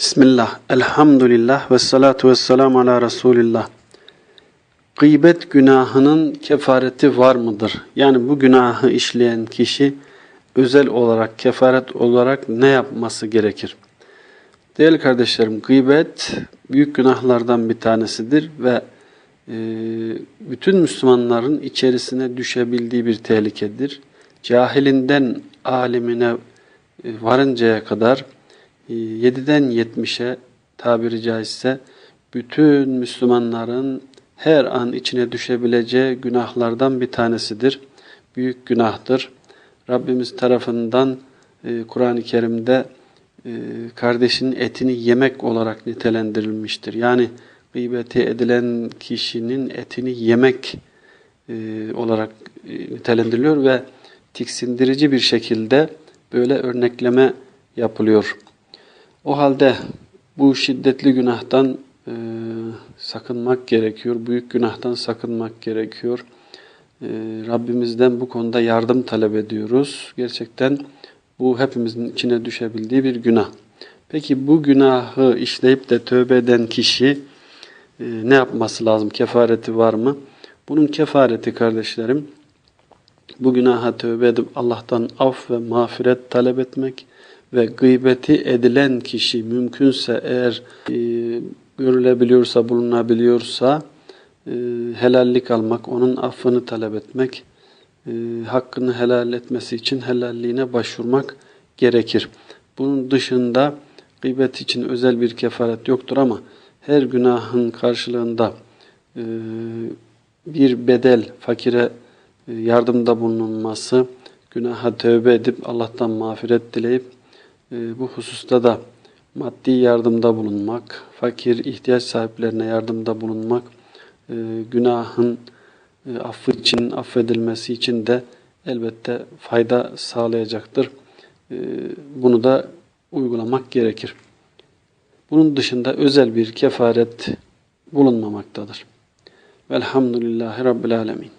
Bismillah, elhamdülillah ve salatu ve selamu ala Resulillah. Gıybet günahının kefareti var mıdır? Yani bu günahı işleyen kişi özel olarak, kefaret olarak ne yapması gerekir? Değerli kardeşlerim, gıybet büyük günahlardan bir tanesidir ve e, bütün Müslümanların içerisine düşebildiği bir tehlikedir. Cahilinden alimine e, varıncaya kadar 7'den 70'e tabiri caizse bütün Müslümanların her an içine düşebileceği günahlardan bir tanesidir. Büyük günahtır. Rabbimiz tarafından e, Kur'an-ı Kerim'de e, kardeşinin etini yemek olarak nitelendirilmiştir. Yani gıybeti edilen kişinin etini yemek e, olarak e, nitelendiriliyor ve tiksindirici bir şekilde böyle örnekleme yapılıyor. O halde bu şiddetli günahtan e, sakınmak gerekiyor. Büyük günahtan sakınmak gerekiyor. E, Rabbimizden bu konuda yardım talep ediyoruz. Gerçekten bu hepimizin içine düşebildiği bir günah. Peki bu günahı işleyip de tövbe eden kişi e, ne yapması lazım? Kefareti var mı? Bunun kefareti kardeşlerim bu günaha tövbe edip Allah'tan af ve mağfiret talep etmek ve gıybeti edilen kişi mümkünse eğer e, görülebiliyorsa, bulunabiliyorsa e, helallik almak, onun affını talep etmek, e, hakkını helal etmesi için helalliğine başvurmak gerekir. Bunun dışında gıybet için özel bir kefaret yoktur ama her günahın karşılığında e, bir bedel, fakire e, yardımda bulunması, günaha tövbe edip Allah'tan mağfiret dileyip bu hususta da maddi yardımda bulunmak, fakir, ihtiyaç sahiplerine yardımda bulunmak, e, günahın e, affı için, affedilmesi için de elbette fayda sağlayacaktır. E, bunu da uygulamak gerekir. Bunun dışında özel bir kefaret bulunmamaktadır. Velhamdülillahi Rabbil Alemin.